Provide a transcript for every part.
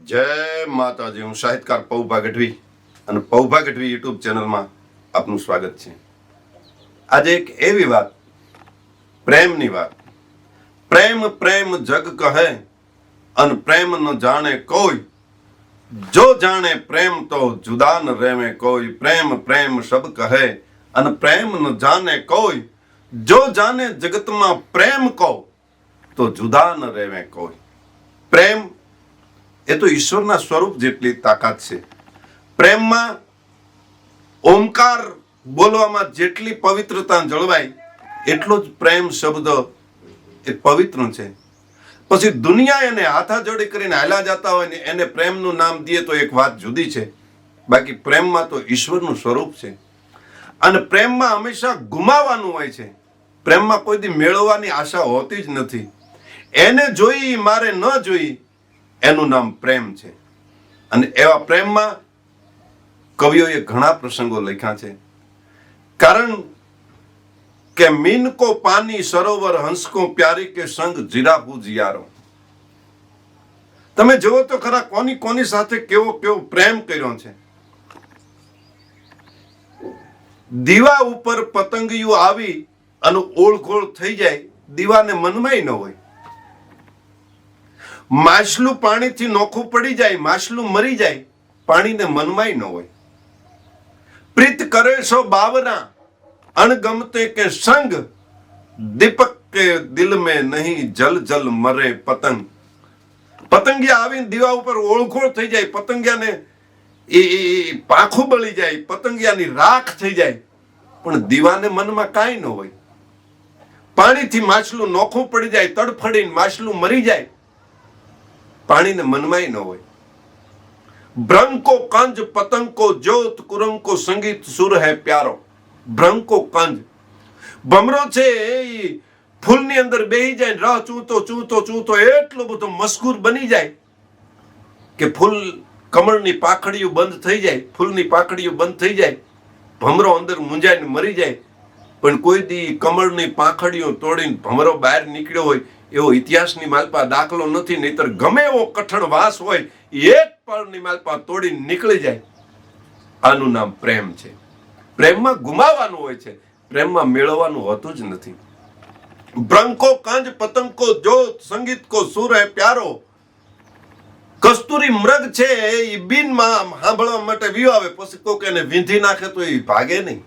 જય માતાજી, હું સાહિત્યકાર પૌભા ગઢવી અને પૌભા ગઢવી યુટ્યુબ ચેનલમાં આપનું સ્વાગત છે. આજે એક એવી વાત, પ્રેમની વાત. પ્રેમ પ્રેમ જગ કહે અને પ્રેમ ન જાણે કોઈ. જો જાણે પ્રેમ તો જુદા ન રેમે કોઈ. પ્રેમ પ્રેમ સબ કહે અને પ્રેમ ન જાણે કોઈ. જો જાણે જગતમાં પ્રેમ કહો તો જુદા ન રેમે કોઈ. પ્રેમ એ તો ઈશ્વરના સ્વરૂપ જેટલી તાકાત છે. પ્રેમમાં ઓમકાર બોલવામાં જેટલી પવિત્રતા જળવાય, એટલો જ પ્રેમ શબ્દ એ પવિત્ર છે. પછી દુનિયા એને હાથાજોડી કરીને હાલા જતા હોય ને એને પ્રેમનું નામ દઈએ તો એક વાત જુદી છે. બાકી પ્રેમમાં તો ઈશ્વરનું સ્વરૂપ છે. અને પ્રેમમાં હંમેશા ગુમાવાનું હોય છે. પ્રેમમાં કોઈ દી મેળવવાની આશા હોતી જ નથી. એને જોઈ મારે ન જોઈ એનું નામ પ્રેમ છે. અને એવા પ્રેમમાં કવિઓએ ઘણા પ્રસંગો લખ્યા છે. કારણ કે મીન કો પાની સરોવર હંસકો પ્યારી કે સંગ જીરાપુ જીયારો. તમે જુઓ તો ખરા કોની કોની સાથે કેવો કેવો પ્રેમ કર્યો છે. દીવા ઉપર પતંગિયું આવી અને ઓળઘોળ થઈ જાય, દીવાને મનમાંય ન હોય. માછલું પાણીથી નોખું પડી જાય, માછલું મરી જાય, પાણીને મનમાંય ન હોય. પ્રીત કરે છો બાવના, અણગમતે કે સંગ? દીપક કે દિલ में નહીં, જલ જલ મરે પતંગ. પતંગિયા આવીને દીવા ઉપર ઓળખોળ થઈ જાય, પતંગિયાને એ એ બળી જાય, પતંગિયાની રાખ થઈ જાય. પણ દીવાને મનમાં કાંઈ ન હોય. પાણીથી માછલું નોખું પડી જાય, તડફડીને માછલું મરી જાય. પાણીને મનમાય ન હોય. ભ્રંકો કંજ, પતંકો, જ્યોત, કુરંકો, સંગીત, સુર હે પ્યારો. ભ્રંકો કંજ. ભમરો છે એ ફૂલની અંદર બેહી જાય રહ ચૂંતો ચૂંતો ચૂંતો એટલો બધો મસ્કૂર બની જાય કે ફૂલ કમળની પાખડીઓ બંધ થઈ જાય, ફૂલની પાખડીઓ બંધ થઈ જાય. ભમરો અંદર મૂંઝાઈને મરી જાય. પણ કોઈ દી કમળની પાખડીઓ તોડીને ભમરો બહાર નીકળ્યો હોય એવો ઇતિહાસની માલપા દાખલો નથી, નહીતર ગમે એવો કઠણ વાસ હોય, એક પળની માલપા તોડીને નીકળી જાય. આનું નામ પ્રેમ છે. પ્રેમમાં ગુમાવાનું હોય છે. પ્રેમમાં મેળવવાનું હોતું જ નથી. બ્રંકો કાંજ પતંકો જોત સંગીત કો સુર હે પ્યારો. કસ્તુરી મૃગ છે એ બિનમાં સાંભળવા માટે વ્યૂ આવે. પછી કોક એને વીંધી નાખે તો એ ભાગે નહીં.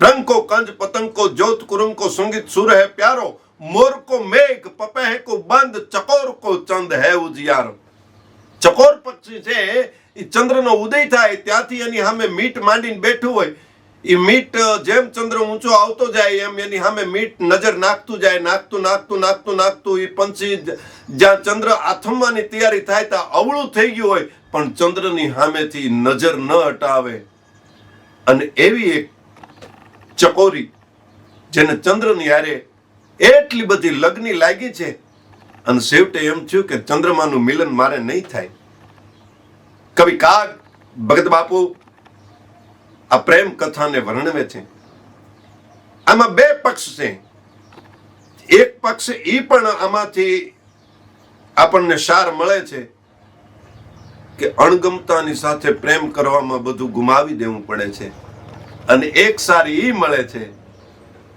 રંગ કો કંજ પતંગ કો જ્યોત કુરંગ કો સંગીત, સુર હે પ્યારો. મોર को મેઘ પપેહ को बंद, चकोर को ચંદ હે ઉજિયારો ચકોર પક્ષી છે એ ચંદ્રનો ઉદય થાય ત્યાંથી એની સામે મીટ માંડીને બેઠું હોય એ મીટ જેમ ચંદ્ર ઊંચો આવતો જાય એમ એની સામે મીટ નજર નાખતું જાય નાખતું નાખતું નાખતું નાખતું એ પંછી જ્યાં ચંદ્ર આથમવાની તૈયારી થાય ત્યાં અવળું થઈ ગયું હોય પણ ચંદ્રની સામેથી નજર ન હટાવે અને એવી એક ચકોરી જેને ચંદ્રની હારે એટલી બધી લગ્ની લાગી છે. અને છેવટે એમ થયું કે ચંદ્રમાનું મિલન મારે નહીં થાય. કવિ કાગ, ભગત બાપુ, આ પ્રેમ કથાને વર્ણવે છે. આમાં બે પક્ષ છે. એક પક્ષ એ પણ આમાંથી આપણને સાર મળે છે કે અણગમતાની સાથે પ્રેમ કરવામાં બધું ગુમાવી દેવું પડે છે. અને એક સારી એ મળે છે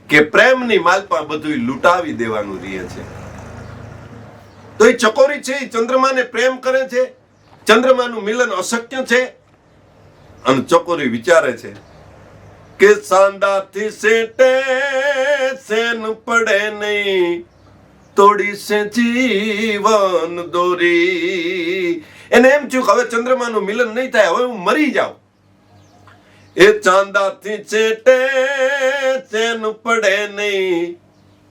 કે પ્રેમની માલ પણ બધું લૂંટાવી દેવાનું રહે છે. તો એ ચકોરી છે, એ ચંદ્રમાને પ્રેમ કરે છે. ચંદ્રમાનું મિલન અશક્ય છે. અને ચકોરી વિચારે છે કે સાંડાથી સેટે, સેન પડે નહીં. તોડી સે જીવન દોરી. એને એમ થયું હવે ચંદ્રમાનું મિલન નહીં થાય, હવે હું મરી જાઉં. એ ચાંદાથી ચેટે ચેન પડે નહીં.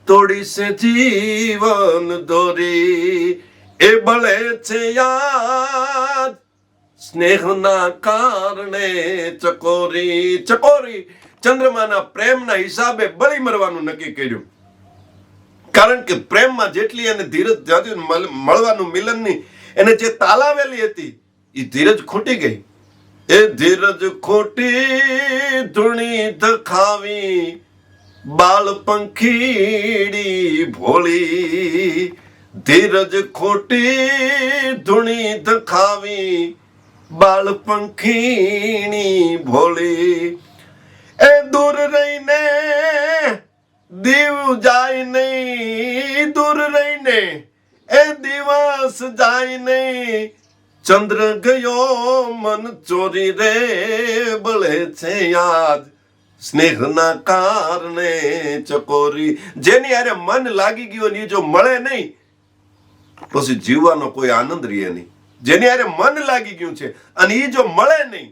તોડી છે જીવન દોરી. એ બળે છે યાદ. સ્નેહના કારણે ચકોરી ચકોરી. ચંદ્રમાના પ્રેમના હિસાબે બળી મરવાનું નક્કી કર્યું. કારણ કે પ્રેમમાં જેટલી એને ધીરજ જાતી મળ- મળવાનું મિલનની, એને જે તાલાવેલી હતી એ ધીરજ ખૂટી ગઈ. એ ધીરજ ખોટી ધૂણી ધખાવી, બાળ પંખીડી ભોળી. ધીરજ ખોટી ધૂણી ધખાવી, બાળ પંખીણી ભોળી. એ દૂર રહીને દીવ જાય નહીં, દૂર રહીને એ દિવસ જાય નહીં. ચંદ્ર ગયો, મન ચોરી રે, બળે છે યાદ. સ્નેહના કારણે ચકોરી. જેની હારે મન લાગી ગયો ને જો મળે નહીં પછી જીવવાનો કોઈ આનંદ રહે નહીં. જેની હારે મન લાગી ગયું છે અને એ જો મળે નહીં,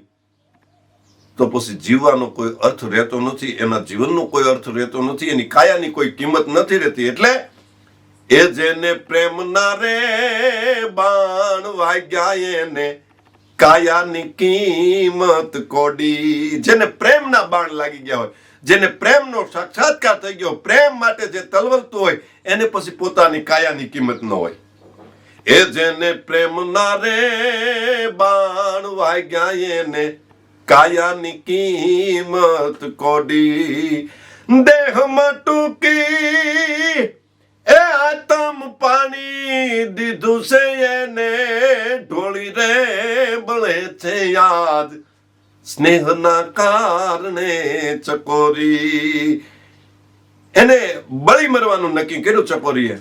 તો પછી જીવવાનો કોઈ અર્થ રહેતો નથી, એના જીવનનો કોઈ અર્થ રહેતો નથી, એની કાયાની કોઈ કિંમત નથી રહેતી. એટલે એ જેને પ્રેમ ના રે, બાણ વાગ્યા એને. કાયાની કિંમત કોડી. જેને પ્રેમના બાણ લાગી ગયા હોય, જેને પ્રેમનો સાક્ષાત્કાર થઈ ગયો, પ્રેમ માટે જે તલવલતું હોય, એને પછી પોતાની કાયાની કિંમત ન હોય. એ જેને પ્રેમ ના રે, બાણ વાગ્યા એને. કાયાની કિંમત કોડી. દેહમાં ટૂંકી એ આતમ પાણી દીધું છે એને ઢોળી રે બળે છે યાદ. સ્નેહના કારણે ચકોરી. એને બળી મરવાનું નક્કી કર્યું ચકોરીએ.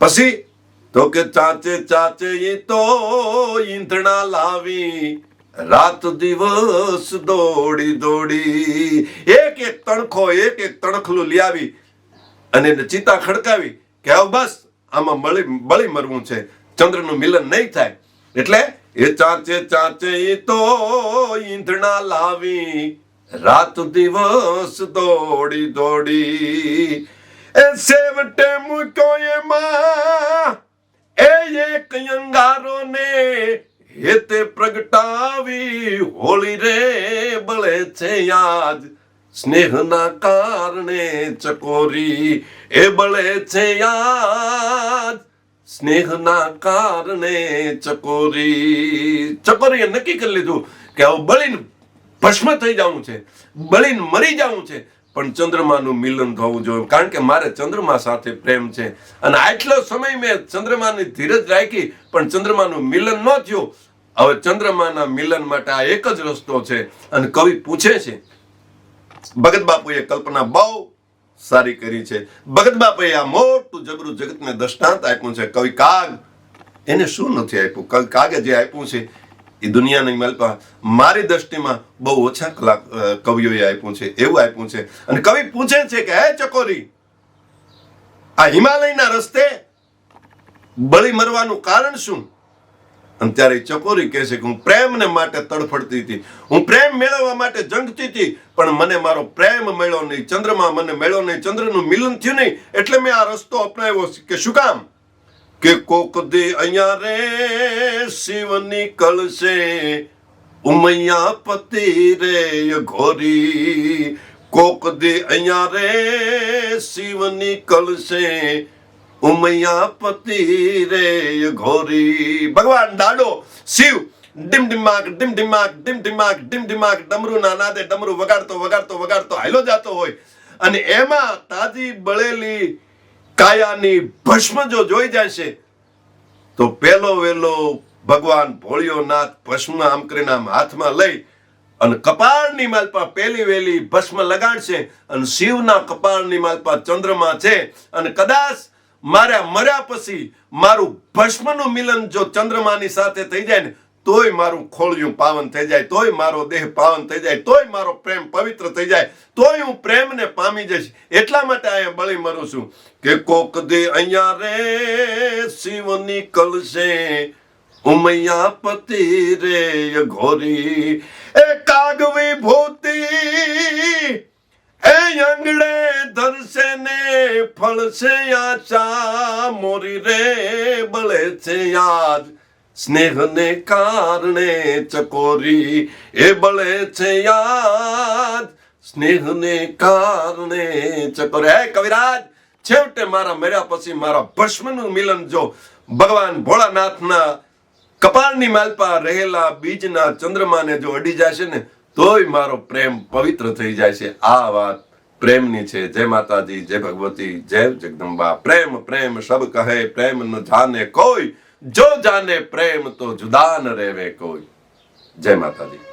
પછી તો કે ચાચે ચાચે એ તો ઈંધણા લાવી. રાત દિવસ દોડી દોડી. એક એક તણખો, એક એક તણખલું લઈ આવી અને એને ચિતા ખડકાવી કે હવે બસ, આમાં મળી બળી મરવું છે. ચંદ્રનું મિલન નહીં થાય. એટલે એ ચાચે ચાચે તો ઈંધણા લાવી, રાત દિવસ દોડી દોડી. એ સેવટે મૂક્યો એમાં, એ એક અંગારો ને હેતે પ્રગટાવી, હોળી રે બળે છે યાદ. સ્નેહના કારણે ચકોરી એ બળે છે યાદ. સ્નેહના કારણે ચકોરી. ચકોરીએ નક્કી કરી લીધું કે આવું બળીને ભસ્મ થઈ જવું છે, બળીને મરી જવું છે, પણ ચંદ્રમાનું મિલન થવું જોઈએ, કારણ કે મારે ચંદ્રમા સાથે પ્રેમ છે. અને આટલો સમય મેં ચંદ્રમાની ધીરજ રાખી, પણ ચંદ્રમાનું મિલન ન થયું. હવે ચંદ્રમાના મિલન માટે આ એક જ રસ્તો છે. અને કવિ પૂછે છે ભગત બાપુએ કલ્પના બહુ સારી કરી છે. ભગત બાપુએ આ મોટું જબરું જગતને દ્રષ્ટાંત આપ્યું છે. કવિ કાગ એને શું નથી આપ્યું? કવિ કાગે જે આપ્યું છે એ દુનિયાની મલપા મારી દ્રષ્ટિમાં બહુ ઓછા કલાક અ, કવિઓએ આપ્યું છે. એવું આપ્યું છે. અને કવિ પૂછે છે કે હે ચકોરી આ હિમાલયના રસ્તે બળી મરવાનું કારણ શું? અને ત્યારે ચકોરી કહે છે કે હું પ્રેમને માટે તડફડતી હતી. હું પ્રેમ મેળવવા માટે જંગતી હતી, પણ મને મારો પ્રેમ મળ્યો નહીં. ચંદ્રમાં મને મળ્યો નહીં. ચંદ્રનું મિલન થયું નહીં. એટલે મેં આ રસ્તો અપનાવ્યો કે શું કામ? કે કોક દે અહીંયા રે શિવની નીકળશે ઉમૈયા પતિ રે ઘોરી કોક દે અહીંયા રે શિવની કળશે ઉમૈયા પતિ રે ઘોરી. ભગવાન દાડો, શિવ, ડીમ ડીમાક ડીમ ડીમાક ડીમ ડીમાક ડીમ ડીમાક ડમરુના નાદે, ડમરુ વગાડતો વગાડતો વગાડતો હાલો જાતો હોય. અને એમાં તાજી બળેલી કાયાની ભસ્મ જો જોઈ જશે, તો પેલો વેલો ભગવાન ભોળિયો નાથ ભસ્મ આમ કરીને આમ હાથમાં લઈ અને કપાળની માલપા પેલી વેલી ભસ્મ લગાડશે અને શિવના કપાળની માલપા ચંદ્રમાં છે. અને કદાચ મારા મર્યા પછી મારું ભસ્મનું મિલન જો ચંદ્રમાની સાથે થઈ જાય ને, તોય મારું ખોળિયું પાવન થઈ જાય, તોય મારો દેહ પાવન થઈ જાય, તોય મારો પ્રેમ પવિત્ર થઈ જાય, તોય હું પ્રેમને પામી જઈશ. એટલા માટે અહીંયા બળી મરું છું કે કોક દે અહીંયા રે શિવ નીકળશે ઉમૈયા પતિ રે ઘોરી. એ કાગવી વિભૂતિ એ ધરશે ને ફળશે આચા મોરી રે બળે છે યાદ. સ્નેહને કારણે ચકોરી એ બળે છે યાદ. સ્નેહને કારણે ચકોરી. હે કવિરાજ, છેવટે મારા મર્યા પછી મારા ભસ્મનું મિલન જો ભગવાન ભોળાનાથના કપાળની માલપા રહેલા બીજના ચંદ્રમાને જો અડી જશે ને તોય મારો પ્રેમ પવિત્ર થઈ જાય છે. આ વાત પ્રેમની છે. જય માતાજી, જય ભગવતી, જય જગદંબા. પ્રેમ પ્રેમ સબ કહે, પ્રેમ ન જાને કોઈ. જો જાને પ્રેમ તો જુદા ન રહેવે કોઈ. જય માતાજી.